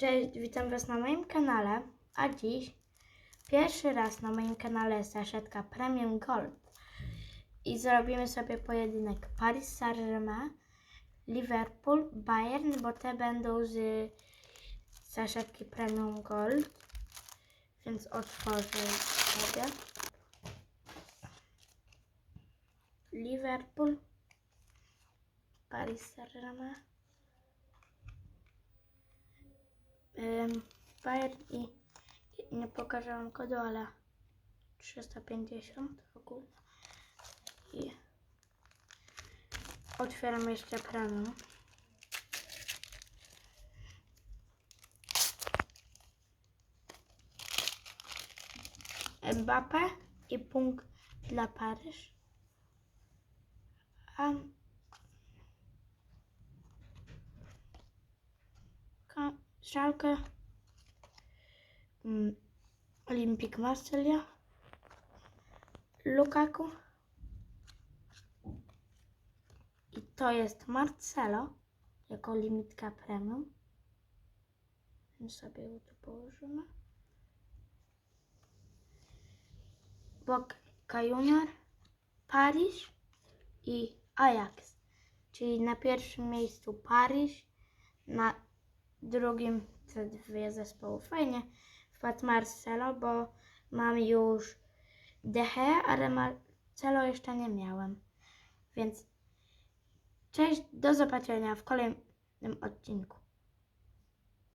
Cześć, witam Was na moim kanale, a dziś pierwszy raz na moim kanale jest saszetka Premium Gold i zrobimy sobie pojedynek Paris Saint-Germain, Liverpool, Bayern, bo te będą z saszetki Premium Gold, więc otworzę sobie. Liverpool, Paris Saint-Germain. I, i nie pokażę wam kodu, ale 350 ogólnie. I otwieram jeszcze premium. Mbappe i punkt dla Paryż. A Schalke, mm, Olympique Marseille, Lukaku i to jest Marcelo jako limitka premium. Więc sobie go tu położymy. Boca Junior, Paryż i Ajax. Czyli na pierwszym miejscu Paryż, na drugim te dwie zespoły. Fajnie wpadł Marcelo, bo mam już Dehe, ale Marcelo jeszcze nie miałem. Więc cześć, do zobaczenia w kolejnym odcinku.